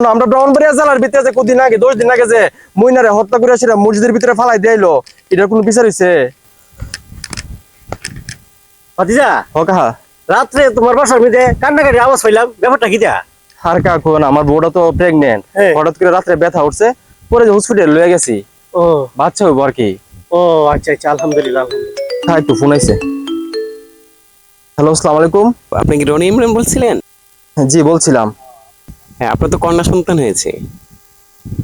আমরা ব্রাহ্মণবাড়িয়া জেলার ভিতরে যে কদিন আগে দশ দিন আগে যে মইনারে হত্যা করে সেটা মসজিদের ভিতরে ফালাই দিয়াইলো এটার কোনো বিচার হইছে? ভাতিজা হ রাত্রে তোমার বাসার মধ্যে কান্নাকাটি আওয়াজ পাইলাম ব্যাপারটা কি আর কাকু না আমার বউটা তো প্রেগনেন্ট। হঠাৎ করে রাত্রে ব্যথা উঠছে পরে যে হসপিটাল লয়ে গেছি। ও। বাচ্চা হইব আর কি। ও আচ্ছা আচ্ছা আলহামদুলিল্লাহ আলহামদুলিল্লাহ। হ্যাঁ একটু ফোন আইছে। হ্যালো আসসালামু আলাইকুম। আপনি কি রনি ইমরান বলছিলেন? জি বলছিলাম। হ্যাঁ আপনার তো কন্যা সন্তান হয়েছে।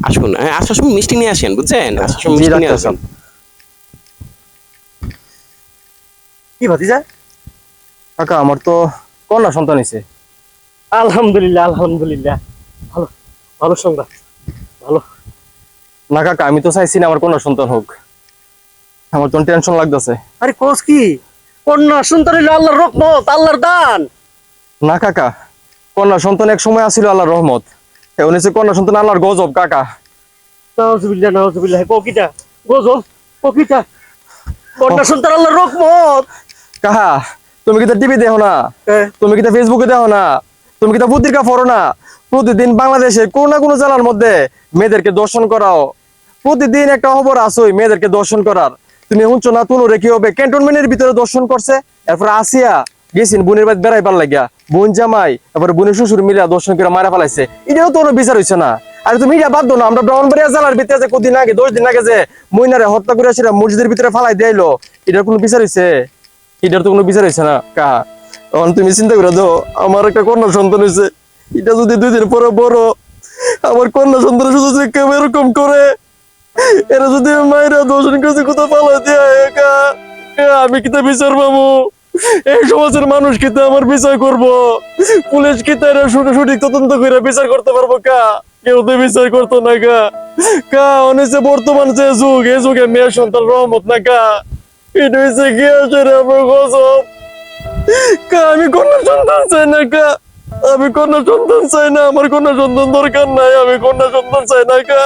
আসুন হ্যাঁ আসার সময় মিষ্টি নিয়ে আসেন বুঝছেন? আসার সময় মিষ্টি নিয়ে আসেন। কি ভাতিজা? কাকা আমার তো কন্যা সন্তান হয়েছে। আলহামদুলিল্লাহ আলহামদুলিল্লাহ। ভালো ভালো সংবাদ ভালো। না কাকা আমি তো চাইছি না আমার কন্যা সন্তান হোক। আমার তো টেনশন লাগতেছে। আরে কোস কি? কন্যা সন্তান হইল আল্লাহর রহমত আল্লাহর দান। না কাকা কন্যা সন্তান এক সময় আসিল আল্লাহর রহমত। এখন হচ্ছে কন্যা সন্তান আল্লাহর গজব কাকা। নাউজুবিল্লাহ নাউজুবিল্লাহ ককিটা গজব ককিটা কন্যা সন্তান আল্লাহর রহমত। কাহা তুমি কি টিভি দেখো না। তুমি কি ফেসবুকে দেখো না? তুমি কি পত্রিকা পড়ো না? প্রতিদিন বাংলাদেশে কোন না কোনো জেলার মধ্যে মেয়েদেরকে দর্শন করাও। প্রতিদিন একটা খবর আসোই মেয়েদেরকে দর্শন করার। তুমি শুনছো না তুনুরে কি হবে? ক্যান্টনমেন্টের ভিতরে দর্শন করছে। এরপর আসিয়া গেছিন বোনের বাড়ি বেড়াইবার লাগিয়া। বোন জামাই এরপর বোনের শ্বশুর মিলিয়া দর্শন করে মারা ফেলাইছে। এটাও তো বিচার হইছে না। আর তুমি এটা বাদ না, আমরা ব্রাহ্মণবাড়িয়া জেলার ভিতরে যে কদিন আগে, দশ দিন আগে যে মইনারে হত্যা করে সেটা মসজিদের ভিতরে ফালাই দিয়াইলো এটার কোনো বিচার হইছে? এটার তো কোনো বিচার হইছে না, কা? এখন তুমি চিন্তা করে দাও, আমার একটা কন্যা সন্তান হয়েছে এটা যদি দুই দিন পরে বড়, আমার কন্যা সন্তান শুধু যে কেউ এরকম করে, এরা যদি মায়েরা দর্শন করছে কোথাও পালা দেয় আমি কিতা বিচার পাবো? এই সমাজের মানুষ কিতা আমার বিচার করব? পুলিশ কিতা এরা শুনে সঠিক তদন্ত করে বিচার করতে পারব কা? কেউ তো বিচার করতো না কা? কা অনেছে বর্তমান যে যুগ এই যুগে মেয়ের সন্তান রহমত না কা? এটা হচ্ছে কি রে আমার গজব? কা, আমি কন্যা সন্তান চাই না কা? আমি কন্যা সন্তান চাই না, আমার কন্যা সন্তান দরকার নাই, আমি কন্যা সন্তান চাই না কা?